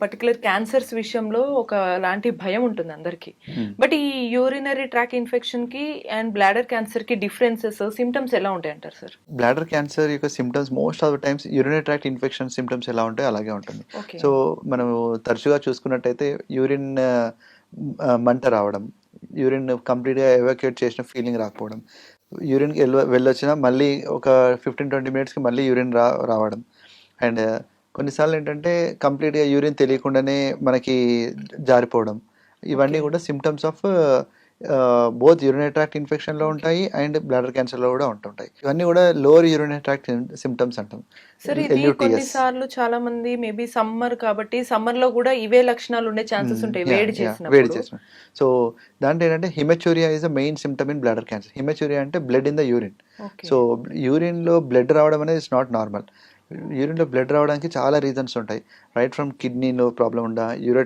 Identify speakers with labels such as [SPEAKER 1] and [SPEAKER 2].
[SPEAKER 1] Particular cancers విషయంలో ఒక లాంటి భయం ఉంటుంది అందరికి.
[SPEAKER 2] Hmm.
[SPEAKER 1] బట్ ఈ యూరినరీ ట్రాక్ ఇన్ఫెక్షన్కి అండ్ బ్లాడర్ క్యాన్సర్కి డిఫరెన్సెస్ సిమ్టమ్స్ ఎలా ఉంటాయి అంటారు సార్
[SPEAKER 2] బ్లాడర్ క్యాన్సర్ యొక్క symptoms most of the times urinary tract infection symptoms ఎలా ఉంటాయో అలాగే ఉంటుంది. సో మనము తరచుగా చూసుకున్నట్టయితే యూరిన్ మంట రావడం యూరిన్ కంప్లీట్గా ఎవాక్యుయేట్ చేసిన ఫీలింగ్ రాకపోవడం యూరిన్కి వెళ్ళ వెళ్ళొచ్చినా మళ్ళీ ఒక ఫిఫ్టీన్ ట్వంటీ మినిట్స్కి మళ్ళీ యూరిన్ రా రావడం అండ్ కొన్నిసార్లు ఏంటంటే కంప్లీట్గా యూరిన్ తెలియకుండానే మనకి జారిపోవడం. ఇవన్నీ. కూడా symptoms of both urinary tract ఇన్ఫెక్షన్లో ఉంటాయి అండ్ బ్లాడర్ క్యాన్సర్లో కూడా ఉంటుంటాయి. ఇవన్నీ కూడా లోవర్ యూరినరీ ట్రాక్ట్ సిమ్టమ్స్ అంటాం.
[SPEAKER 1] సార్ ఇది
[SPEAKER 2] LUTS.
[SPEAKER 1] కొన్నిసార్లు చాలా మంది మేబీ సమ్మర్ కాబట్టి సమ్మర్లో కూడా ఇవే లక్షణాలు ఉండే ఛాన్సెస్ ఉంటాయి వేడి చేసినప్పుడు.
[SPEAKER 2] వేడి చేసిన. సో దాంట్లో ఏంటంటే haematuria is the main symptom in bladder cancer. Haematuria అంటే blood in the urine. So యూరిన్లో blood రావడం అనేది ఇట్స్ నాట్ నార్మల్. యూరిన్లో బ్లడ్ రావడానికి చాలా రీజన్స్ ఉంటాయి. రైట్ ఫ్రమ్ కిడ్నీలో ప్రాబ్లం ఉండా యూరో